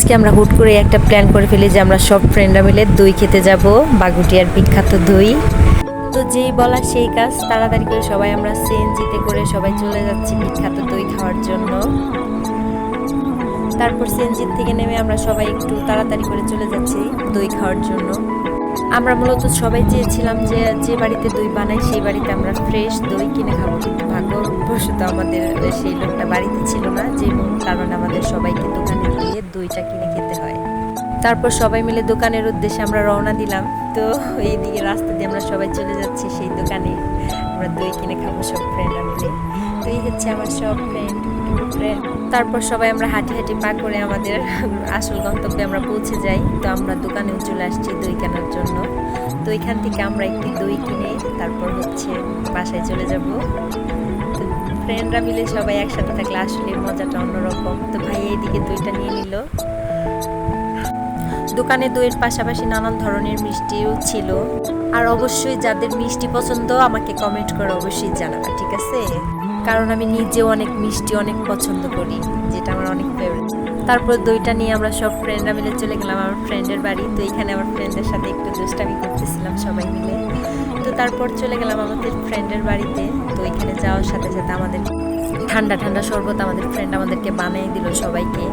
আজকে আমরা হুট করে একটা প্ল্যান করে ফেলি যে আমরা সব ফ্রেন্ডরা মিলে দই খেতে যাব, বাগুটিয়ার বিখ্যাত দই। তো যেই বলা সেই কাজ, তাড়াতাড়ি করে সবাই আমরা সিএনজিতে করে সবাই চলে যাচ্ছি বিখ্যাত দই খাওয়ার জন্য। তারপর সিএনজি থেকে নেমে আমরা সবাই একটু তাড়াতাড়ি করে চলে যাচ্ছি দই খাওয়ার জন্য। আমরা মূলত সবাই চেয়েছিলাম যে যে বাড়িতে দই বানাই, সেই বাড়িতে আমরা ফ্রেশ দই কিনে খাব। কিন্তু ভাগ্যবশত আমাদের সেই লোকটা বাড়িতে ছিল না, যে কারণে আমাদের সবাইকে দোকানে গিয়ে দইটা কিনে খেতে হয়। তারপর সবাই মিলে দোকানের উদ্দেশ্যে আমরা রওনা দিলাম। তো এইদিকে রাস্তা দিয়ে আমরা সবাই চলে যাচ্ছি সেই দোকানে। আমরা দই কিনে খাব সব ফ্রেন্ডরা মিলে। তো এই হচ্ছে আমার সব ফ্রেন্ড ফ্রেন্ড তারপর সবাই আমরা হাঁটি হাঁটি পা করে আমাদের আসল গন্তব্যে আমরা পৌঁছে যাই। তো আমরা দোকানেও চলে আসছি দই কেনার জন্য। তো এখান থেকে আমরা একটি দই কিনে তারপর হচ্ছে বাসায় চলে যাব। ফ্রেন্ডরা মিলে সবাই একসাথে থাকলে আসলে মজাটা অন্যরকম। তো ভাই এইদিকে দইটা নিয়ে নিল। দোকানে দইয়ের পাশাপাশি নানান ধরনের মিষ্টিও ছিল। আর অবশ্যই যাদের মিষ্টি পছন্দ, আমাকে কমেন্ট করে অবশ্যই জানাবে, ঠিক আছে? কারণ আমি নিজেও অনেক মিষ্টি, অনেক পছন্দ করি, যেটা আমার অনেক ফেভারিট তারপর দইটা নিয়ে আমরা সব ফ্রেন্ডরা মিলে চলে গেলাম আমার ফ্রেন্ডের বাড়ি। তো এখানে আমার ফ্রেন্ডের সাথে একটু দুষ্টামি করতেছিলাম সবাই মিলে। তারপর চলে গেলাম আমাদের ফ্রেন্ডের বাড়িতে। তো এখানে যাওয়ার সাথে সাথে আমাদের ঠান্ডা ঠান্ডা শরবত আমাদের ফ্রেন্ড আমাদেরকে বানিয়ে দিল সবাইকে।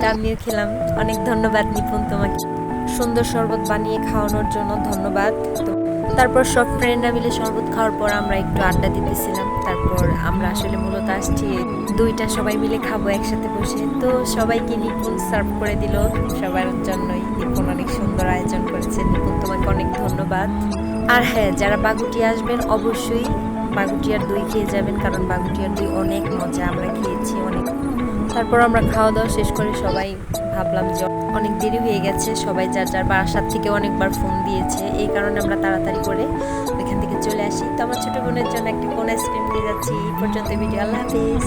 তা আমিও খেলাম। অনেক ধন্যবাদ নিপুণ তোমাকে। সুন্দর শরবত বানিয়ে খাওয়ানোর জন্য ধন্যবাদ। তো তারপর সব ফ্রেন্ডরা মিলে শরবত খাওয়ার পর আমরা একটু আড্ডা দিতেছিলাম। তারপর আমরা আসলে মূলত আসছি দুইটা সবাই মিলে খাব একসাথে বসে। তো সবাইকে নিপুণ সার্ভ করে দিল। সবার জন্যই নিপুণ অনেক সুন্দর আয়োজন করেছে। নিপুণ তোমাকে অনেক ধন্যবাদ। আর হ্যাঁ যারা বাগুটি আসবেন, অবশ্যই বাগুটিয়ার দই খেয়ে যাবেন, কারণ বাগুটিয়ার দই অনেক মজা। আমরা খেয়েছি অনেক। তারপর আমরা খাওয়া দাওয়া শেষ করে সবাই ভাবলাম যে অনেক দেরি হয়ে গেছে। সবাই যার যার বাসার থেকে অনেকবার ফোন দিয়েছে। এই কারণে আমরা তাড়াতাড়ি করে ওইখান থেকে চলে আসি। তো আমার ছোটো বোনের জন্য একটি কোন আইসক্রিম নিয়ে যাচ্ছি। এই পর্যন্ত ভিডিও আল্লাহ হাফিজ।